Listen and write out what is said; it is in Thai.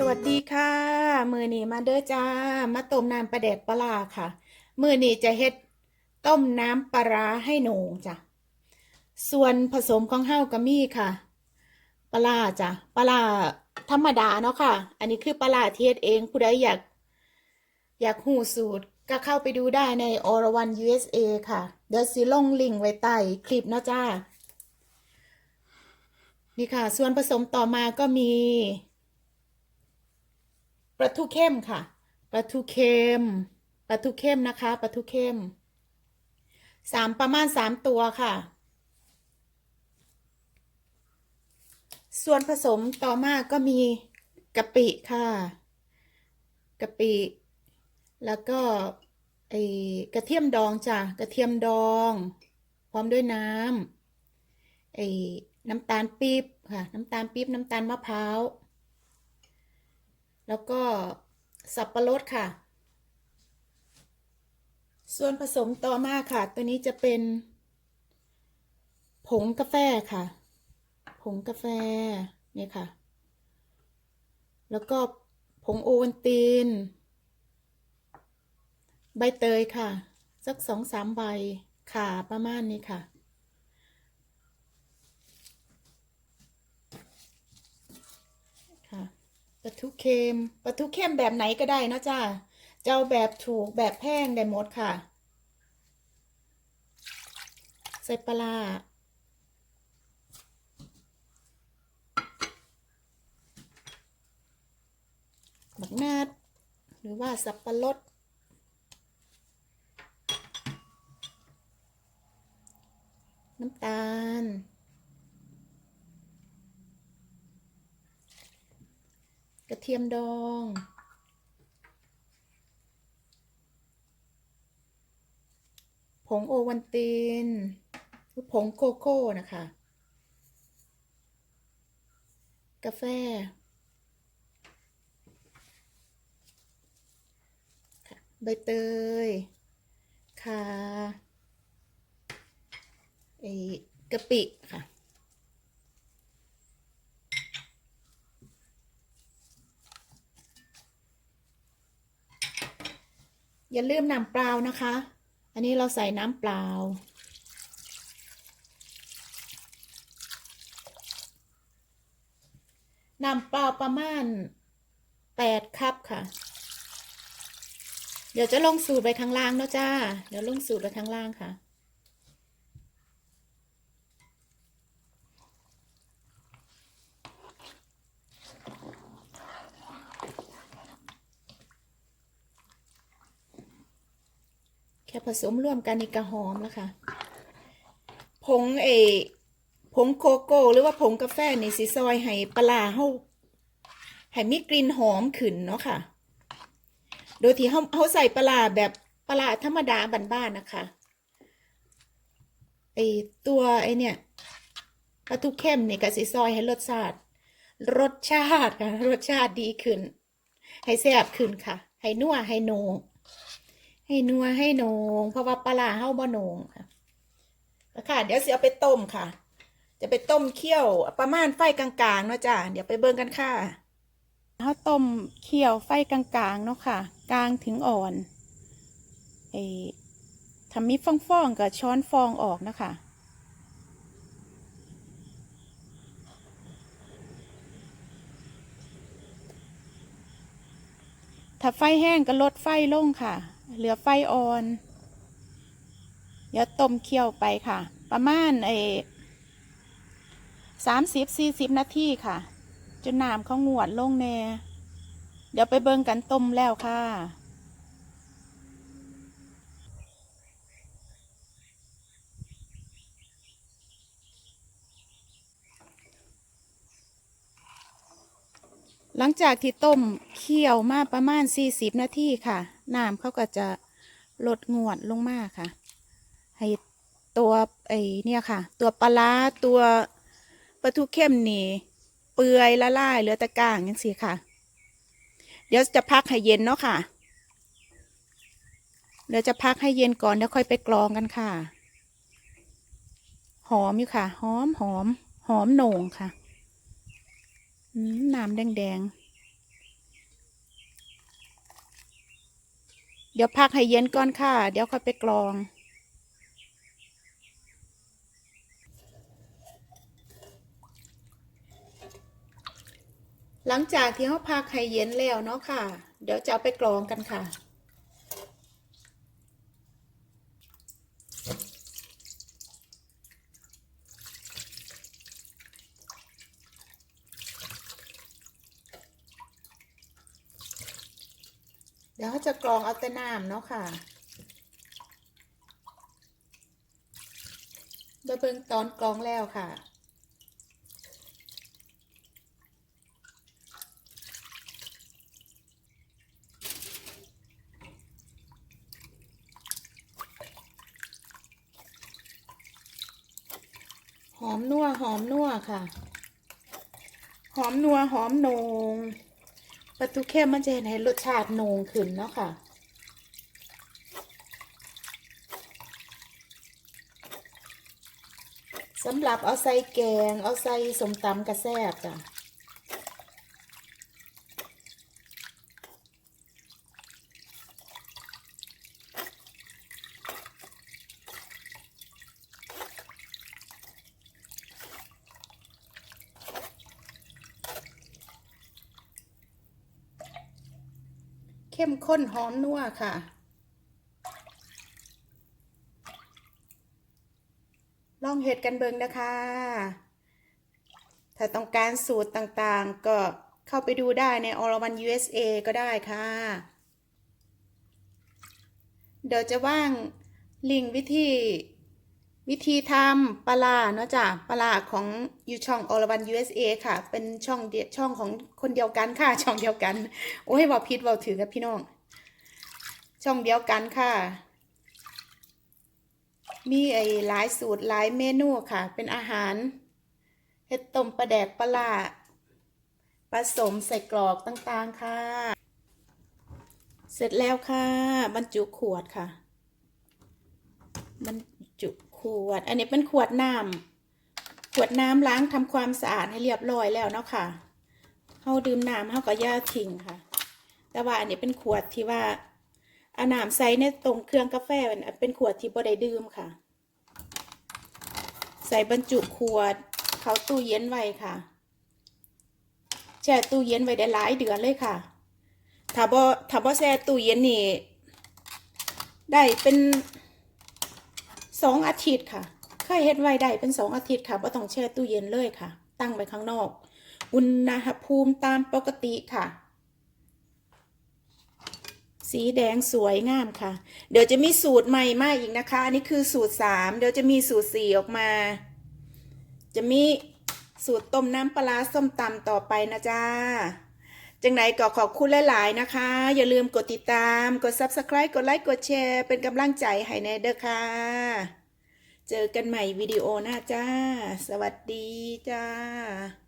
สวัสดีค่ะ มือนี้มาเด้อจ้า มาต้มน้ำปลาแดกปลาค่ะ มือนี้จะเฮ็ดต้มน้ำปลาร้าให้หนูจ้ะ ส่วนผสมของเฮาก็มีค่ะปลาร้าจ้ะปลาธรรมดาเนาะค่ะ อันนี้คือปลาร้าที่เฮ็ดเองผู้ใดอยาก อยากหูสูตรก็เข้าไปดูได้ใน o r a n USA ค่ะ เดี๋ยวสิลงลิงก์ไว้ใต้คลิปเนาะจ้า นี่ค่ะ ส่วนผสมต่อมาก็มี ปลาทูเข้มค่ะปลาทูเข้มปลาทูเข้มนะคะปลาทูเข้มสามประมาณสามตัวค่ะ ส่วนผสมต่อมาก็มีกะปิค่ะกะปิแล้วก็ไอกระเทียมดองจ้ะกระเทียมดอง พร้อมด้วยน้ำไอ้น้ำตาลปี๊บค่ะ น้ำตาลปี๊บน้ำตาลมะพร้าว แล้วก็สับปะรดค่ะ ส่วนผสมต่อมาค่ะ ตัวนี้จะเป็น ผงกาแฟค่ะ ผงกาแฟนี่ค่ะ แล้วก็ผงโอวัลติน ใบเตยค่ะ สักสองสามใบค่ะประมาณนี้ค่ะป ลาทูเค็มปลาทูเค็มแบบไหนก็ได้นะจ้าเจ้าแบบถูกแบบแพงได้หมดค่ะ ใส่ปลาร้าบักนาดหรือว่าสับปะรดน้ำตาล ระเทียมดอง ผงโอวันตินหรือผงโกโก้ นะคะ กาแฟ ใบเตยค่ะไอกะปิค่ะ อย่าลืมน้ำเปล่านะคะ อันนี้เราใส่น้ำเปล่า น้ำเปล่าประมาณแปดคัพค่ะ เดี๋ยวจะลงสูตรไปข้างล่างเนาะจ้า เดี๋ยวลงสูตรไปข้างล่างค่ะ แค่ผสมร่วมกันในี่ก็หอมแล้วค่ะ ผงเอผงโกโก้หรือว่าผงกาแฟในี่สิซอยให้ปลาเฮาให้มีกลิ่นหอมขึ้นเนาะค่ะ โดยที่เฮาเฮาใส่ปลาแบบปลาธรรมดาบ้านๆนะคะไอตัวไอเนี่ยปลาทูเข้มนี่ก็สิซอยให้รสชาติรสชาติค่ะรสชาติดีขึ้น ให้แซ่บขึ้นค่ะ ให้นัวให้โน ให้นัวให้หนงเพราะว่าปลาร้าเฮาบ่หนงค่ะแล้วค่ะ เดี๋ยวสิเอาไปต้มค่ะ จะไปต้มเคี่ยวประมาณไฟกลางๆเนาะจ้ะเดี๋ยวไปเบิ่งกันค่ะเฮาต้มเคี่ยวไฟกลางๆเนาะค่ะ กลางถึงอ่อนไอ้ทำมีฟองๆกับช้อนฟองออกนะคะถ้าไฟแห้งก็ลดไฟลงค่ะ เหลือไฟอ่อน เดี๋ยวต้มเคี่ยวไปค่ะ ประมาณไอ้สามสิบสี่สิบนาทีค่ะ จนน้ำเขางวดลงแน่ เดี๋ยวไปเบิ่งกันต้มแล้วค่ะ หลังจากที่ต้มเคี่ยวมาประมาณ 40 นาทีค่ะ น้ำเขาก็จะลดงวดลงมาค่ะ ให้ตัวไอเนี่ยค่ะ ตัวปลาตัวปลาทูเข้มนี่ เปื่อยละลายเหลือต่กลางยังสิค่ะ เดี๋ยวจะพักให้เย็นเนาะค่ะ เดี๋ยวจะพักให้เย็นก่อนเดี๋ยวค่อยไปกรองกันค่ะ หอมอยู่ค่ะ หอมหอมหอมโหน่งค่ะ น้ำแดงๆ เดี๋ยวพักให้เย็นก่อนค่ะ เดี๋ยวค่อยไปกรอง หลังจากที่เขาพักให้เย็นแล้วเนาะค่ะ เดี๋ยวจะเอาไปกรองกันค่ะ เดี๋ยวเขาจะกรองเอาแต่น้ำเนาะค่ะเดี๋ยวเบิ่งตอนกรองแล้วค่ะหอมนัวหอมนัวค่ะ หอมนัวหอมโหนง ปลาทูเข้มมันจะเห็นให้รสชาติโนงขึ้นเนาะค่ะสำหรับเอาใส่แกง เอาใส่สมตำกระแซบจ้ะ เข้มข้นหอมนัวค่ะ ลองเห็ดกันเบิงนะคะ ถ้าต้องการสูตรต่างๆ ก็เข้าไปดูได้ในอรวัน USA ก็ได้ค่ะ เดี๋ยวจะว่างลิงก์วิธี วิธีทำปลาเนาะจ้ะปลาของยูช่องอรวัน USA ค่ะ เป็นช่องเดียช่องของคนเดียวกันค่ะ ช่องเดียวกัน โอ้ยบอกผิดบอกถือกับพี่น้อง ช่องเดียวกันค่ะ มีไอ้หลายสูตรหลายเมนูค่ะ เป็นอาหารเห็ดต้มปลาแดกปลาร้าผสมใส่กรอกต่างๆค่ะ เสร็จแล้วค่ะ บรรจุขวดค่ะ บรรจุ ขวด อันนี้เป็นขวดน้ำขวดน้ำล้างทำความสะอาดให้เรียบร้อยแล้วเนาะค่ะเฮาดื่มน้ำเฮาก็ย่าทิ้งค่ะ แต่ว่าอันนี้เป็นขวดที่ว่าอาน้ำใส่ในตรงเครื่องกาแฟเป็นเป็นขวดที่บ่ได้ดื่มค่ะ ใส่บรรจุขวด เขาตู้เย็นไว้ค่ะแช่ตู้เย็นไว้ได้หลายเดือนเลยค่ะถ้าบ่ถ้าบ่แช่ตู้เย็นนี่ได้เป็น สองอาทิตย์ค่ะเคยเฮ็ดไว้ได้เป็นสองอาทิตย์ค่ะบ่ต้องแช่ตู้เย็นเลยค่ะ ตั้งไว้ข้างนอก อุณหภูมิตามปกติค่ะ สีแดงสวยงามค่ะ เดี๋ยวจะมีสูตรใหม่มาอีกนะคะ อันนี้คือสูตรสามเดี๋ยวจะมีสูตรสี่ออกมา จะมีสูตรต้มน้ำปลาร้าส้มตำต่อไปนะจ๊ะ จังไหนก็ขอบคุณหลาย ๆ นะคะ อย่าลืมกดติดตาม กด Subscribe กดไลค์ กดแชร์ เป็นกำลังใจให้แน่เด้อค่ะ เจอกันใหม่วิดีโอหน้าจ้า สวัสดีจ้า